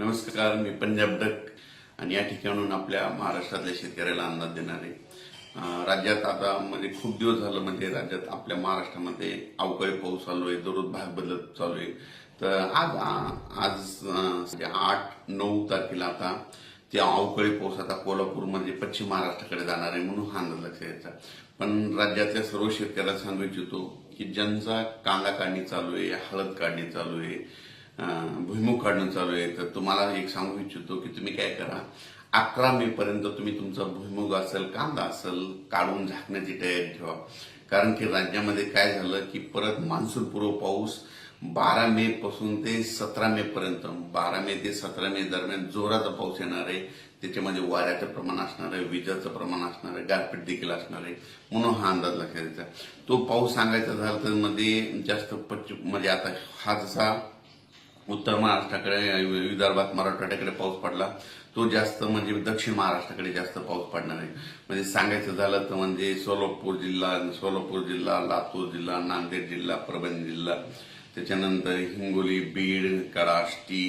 नमस्कार मी पंजाब डक आणि या ठिकाणून आपल्या महाराष्ट्रातल्या शेतकऱ्याला अंदाज देणार आहे. राज्यात आता म्हणजे खूप दिवस झालं म्हणजे राज्यात आपल्या महाराष्ट्रामध्ये अवकाळी पाऊस चालू आहे दररोज भाग बदलत चालू आहे. तर आज आज आठ नऊ तारखेला आता ते अवकाळी पाऊस आता कोल्हापूरमध्ये म्हणजे पश्चिम महाराष्ट्राकडे जाणार आहे म्हणून हा अंदाज लक्षात यायचा. पण राज्यातल्या सर्व शेतकऱ्याला सांगू इच्छितो की ज्यांचा कांदा काढणी चालू आहे हळद काढणी चालू आहे भुईमुख भुईमुग काढणं चालू आहे. तर तुम्हाला एक सांगू इच्छितो की तुम्ही काय करा अकरा मे पर्यंत तुम्ही तुमचा भुईमुग असेल कांदा असेल काढून झाकण्याची तयारी ठेवा. कारण की राज्यामध्ये काय झालं की परत मान्सून पूर्व पाऊस बारा मे पासून ते सतरा मे पर्यंत बारा मे ते सतरा मे दरम्यान जोराचा पाऊस येणार आहे. त्याच्यामध्ये वाऱ्याचं प्रमाण असणार आहे विजाचं प्रमाण असणार आहे गारपीट देखील असणार आहे. म्हणून हा अंदाज लक्षात द्यायचा तो पाऊस सांगायचा झाला तर मध्ये जास्त पश्चिम म्हणजे आता हा जसा उत्तर महाराष्ट्राकडे विदर्भात मराठवाड्याकडे पाऊस पडला. तो जास्त म्हणजे दक्षिण महाराष्ट्राकडे जास्त पाऊस पडणार आहे. म्हणजे सांगायचं झालं तर म्हणजे सोलापूर जिल्हा सोलापूर जिल्हा लातूर जिल्हा नांदेड जिल्हा परभणी जिल्हा त्याच्यानंतर हिंगोली बीड कडाष्टी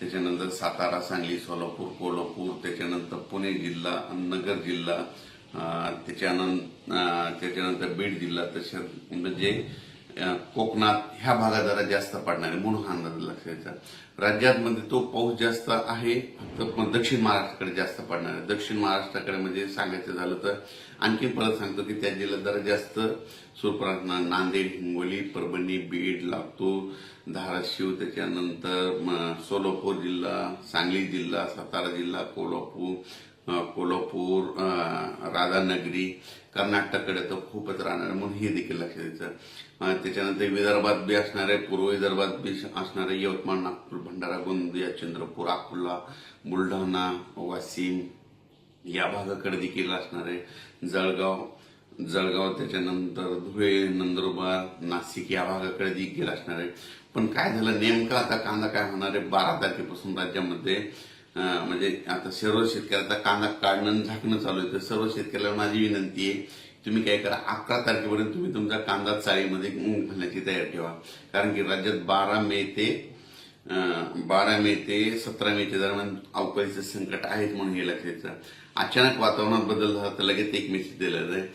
त्याच्यानंतर सातारा सांगली सोलापूर कोल्हापूर त्याच्यानंतर पुणे जिल्हा नगर जिल्हा त्याच्यानंतर त्याच्यानंतर बीड जिल्हा तसे म्हणजे कोकणात ह्या भागात जरा जास्त पडणार आहे म्हणून हा अंदाज लक्षात. राज्यात म्हणजे तो पाऊस जास्त आहे फक्त दक्षिण महाराष्ट्राकडे जास्त पडणार आहे. दक्षिण महाराष्ट्राकडे म्हणजे सांगायचं झालं तर आणखी परत सांगतो की त्या जिल्ह्यात जरा जास्त सुरपरात नांदेड हिंगोली परभणी बीड लातूर धाराशिव त्याच्यानंतर सोलापूर जिल्हा सांगली जिल्हा सातारा जिल्हा कोल्हापूर कोल्हापूर राधानगरी कर्नाटककडे तर खूपच राहणार आहे, म्हणून हे देखील लक्षात द्यायचं त्याच्यानंतर विदर्भात बी असणार आहे पूर्व विदर्भात बी असणार आहे यवतमाळ नागपूर भंडारा गोंदिया चंद्रपूर अकोला बुलढाणा वाशिम या भागाकडे देखील असणार आहे जळगाव जळगाव त्याच्यानंतर धुळे नंदुरबार नाशिक या भागाकडे देखील असणार. आहे पण काय झालं नेमकं आता कांदा काय होणार आहे? बारा तारखेपासून राज्यामध्ये म्हणजे आता सर्व शेतकऱ्याचा कांदा काढणं झाकणं चालू आहे. तर सर्व शेतकऱ्याला माझी विनंती आहे तुम्ही काय करा अकरा तारखेपर्यंत तुम्ही तुमचा कांदा चाळीमध्ये घालण्याची तयारी ठेवा. कारण की राज्यात बारा मे ते बारा मे ते सतरा मेच्या दरम्यान अवकाळीचं संकट आहेत म्हणून हे लक्षात अचानक वातावरणात बदल झाला तर लगेच एक मेसेज दिला जाईल.